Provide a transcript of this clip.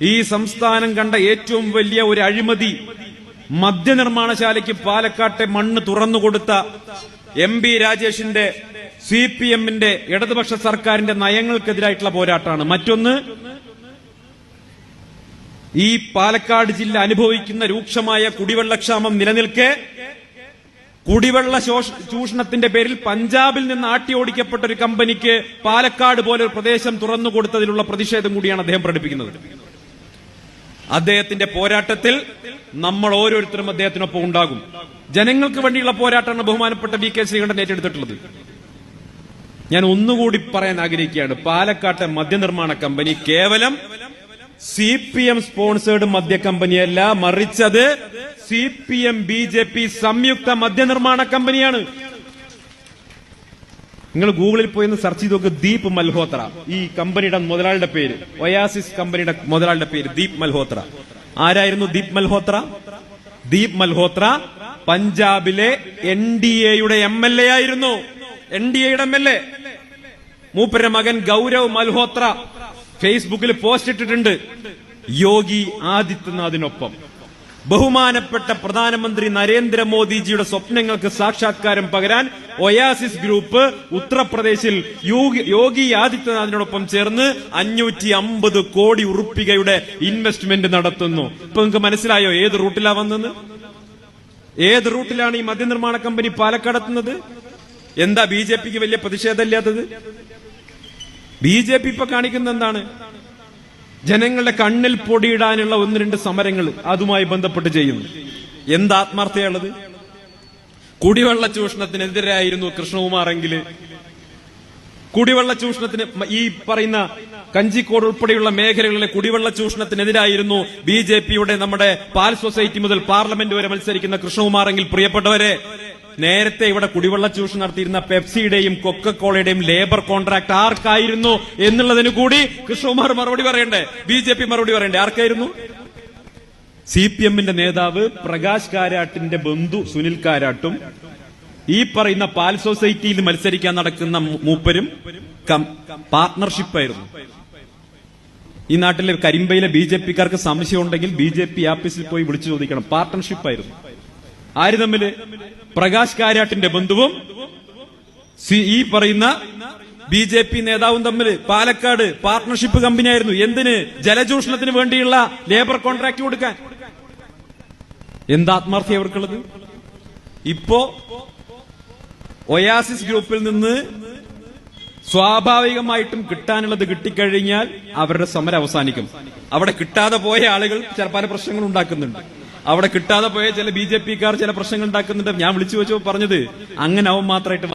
ഈ സംസ്ഥാനം കണ്ട ഏറ്റവും വലിയ ഒരു അഴിമതി മദ്യനിർമ്മാണശാലയ്ക്ക് പാലക്കാട്ടെ മണ്ണ് തുറന്നുകൊടുത്ത എം ബി രാജേഷിന്റെ സി പി എമ്മിന്റെ ഇടതുപക്ഷ സർക്കാരിന്റെ നയങ്ങൾക്കെതിരായിട്ടുള്ള പോരാട്ടമാണ്. മറ്റൊന്ന് ഈ പാലക്കാട് ജില്ല അനുഭവിക്കുന്ന രൂക്ഷമായ കുടിവെള്ളക്ഷാമം നിലനിൽക്കെ കുടിവെള്ള ചൂഷണത്തിന്റെ പേരിൽ പഞ്ചാബിൽ നിന്ന് ആട്ടി ഓടിക്കപ്പെട്ട ഒരു കമ്പനിക്ക് പാലക്കാട് പോലെ ഒരു പ്രദേശം തുറന്നു കൊടുത്തതിലുള്ള പ്രതിഷേധം കൂടിയാണ് അദ്ദേഹം പ്രകടിപ്പിക്കുന്നത്. അദ്ദേഹത്തിന്റെ പോരാട്ടത്തിൽ നമ്മൾ ഓരോരുത്തരും അദ്ദേഹത്തിനൊപ്പം ഉണ്ടാകും. ജനങ്ങൾക്ക് വേണ്ടിയുള്ള പോരാട്ടമാണ് ബഹുമാനപ്പെട്ട വി കെ ശ്രീകണ്ഠൻ ഏറ്റെടുത്തിട്ടുള്ളത്. ഞാൻ ഒന്നുകൂടി പറയാൻ ആഗ്രഹിക്കുകയാണ്. പാലക്കാട്ടെ മദ്യനിർമ്മാണ കമ്പനി കേവലം സി പി എം സ്പോൺസേഡ് മദ്യ കമ്പനിയല്ല മറിച്ചത് C P M B J P സംയുക്ത മദ്യനിർമ്മാണ കമ്പനിയാണ്. നിങ്ങൾ ഗൂഗിളിൽ പോയി ഒന്ന് സെർച്ച് ചെയ്ത് നോക്ക് ദീപ് മൽഹോത്ര. ഈ കമ്പനിയുടെ മുതലാളിയുടെ പേര്. ഒയാസിസ് കമ്പനിയുടെ മുതലാളിയുടെ പേര് ദീപ് മൽഹോത്ര. ആരായിരുന്നു ദീപ് മൽഹോത്ര? ദീപ് മൽഹോത്ര പഞ്ചാബിലെ എൻ ഡി എയുടെ എം എൽ എ ആയിരുന്നു. എൻ ഡി എയുടെ എം എൽ എ. മൂപ്പരുടെ മകൻ ഗൗരവ് മൽഹോത്ര. ഫേസ്ബുക്കിൽ പോസ്റ്റ് ഇട്ടിട്ടുണ്ട്. യോഗി ആദിത്യനാഥിനൊപ്പം. ബഹുമാനപ്പെട്ട പ്രധാനമന്ത്രി നരേന്ദ്രമോദിജിയുടെ സ്വപ്നങ്ങൾക്ക് സാക്ഷാത്കാരം പകരാൻ ഒയാസിസ് ഗ്രൂപ്പ് ഉത്തർപ്രദേശിൽ യോഗി- ആദിത്യനാഥിനോടൊപ്പം ചേർന്ന് അഞ്ഞൂറ്റി അമ്പത് കോടി ഉറുപ്പികയുടെ ഇൻവെസ്റ്റ്മെന്റ് നടത്തുന്നു. ഇപ്പൊ നിങ്ങൾക്ക് മനസ്സിലായോ ഏത് റൂട്ടിലാ വന്നത്? ഏത് റൂട്ടിലാണ് ഈ മദ്യനിർമ്മാണ കമ്പനി പാലക്കാടെത്തുന്നത് എന്താ ബി ജെ പിക്ക് വലിയ പ്രതിഷേധമില്ലാത്തത് ബി ജെ പി ഇപ്പൊ കാണിക്കുന്ന എന്താണ്? ജനങ്ങളുടെ കണ്ണിൽ പൊടിയിടാനുള്ള ഒന്ന് രണ്ട് സമരങ്ങൾ അതുമായി ബന്ധപ്പെട്ട് ചെയ്യുന്നു. എന്ത് ആത്മാർത്ഥയുള്ളത് കുടിവെള്ള ചൂഷണത്തിനെതിരായിരുന്നു കൃഷ്ണകുമാറെങ്കിൽ കുടിവെള്ള ചൂഷണത്തിന് ഈ പറയുന്ന കഞ്ചിക്കോട് ഉൾപ്പെടെയുള്ള മേഖലകളിലെ കുടിവെള്ള ചൂഷണത്തിനെതിരായിരുന്നു ബി ജെ പിയുടെ നമ്മുടെ പാൽ സൊസൈറ്റി മുതൽ പാർലമെന്റ് വരെ മത്സരിക്കുന്ന കൃഷ്ണകുമാറെങ്കിൽ പ്രിയപ്പെട്ടവരെ നേരത്തെ ഇവിടെ കുടിവെള്ള ചൂഷണം നടത്തിയിരുന്ന പെപ്സിയുടെയും കൊക്കക്കോളയുടെയും ലേബർ കോൺട്രാക്ട് ആർക്കായിരുന്നു എന്നുള്ളതിന് കൂടി കൃഷ്ണകുമാർ മറുപടി പറയണ്ടേ? ബി ജെ പി മറുപടി പറയണ്ടേ? ആർക്കായിരുന്നു? സി പി എമ്മിന്റെ നേതാവ് പ്രകാശ് കാരാട്ടിന്റെ ബന്ധു സുനിൽ കാരാട്ടും ഈ പറയുന്ന പാൽ സൊസൈറ്റിയിൽ മത്സരിക്കാൻ നടക്കുന്ന മൂപ്പരും പാർട്ണർഷിപ്പായിരുന്നു ഈ നാട്ടിലെ കരിമ്പയിലെ ബി ജെ പിക്കാർക്ക് സംശയം ഉണ്ടെങ്കിൽ ബി ജെ പി ആഫീസിൽ പോയി വിളിച്ചു ചോദിക്കണം. പാർട്ണർഷിപ്പായിരുന്നു ആര് തമ്മിൽ? പ്രകാശ് കാര്യാട്ടിന്റെ ബന്ധുവും ഈ പറയുന്ന ബി ജെ പി നേതാവും തമ്മിൽ പാലക്കാട് പാർട്ണർഷിപ്പ് കമ്പനിയായിരുന്നു എന്തിന്? ജലചൂഷണത്തിന് വേണ്ടിയുള്ള ലേബർ കോൺട്രാക്ട് കൊടുക്കാൻ. എന്താത്മാർത്ഥി അവർക്കുള്ളത്? ഇപ്പോ ഒയാസിസ് ഗ്രൂപ്പിൽ നിന്ന് സ്വാഭാവികമായിട്ടും കിട്ടാനുള്ളത് കിട്ടിക്കഴിഞ്ഞാൽ അവരുടെ സമരം അവസാനിക്കും. അവിടെ കിട്ടാതെ പോയ ആളുകൾ ചില പല പ്രശ്നങ്ങൾ ഉണ്ടാക്കുന്നുണ്ട്. അവിടെ കിട്ടാതെ പോയ ചില ബി ജെ പിക്കാർ ചില പ്രശ്നങ്ങൾ ഉണ്ടാക്കുന്നുണ്ട്. ഞാൻ വിളിച്ചു വെച്ചോ പറഞ്ഞത് അങ്ങനെ അവൻ മാത്രമായിട്ട്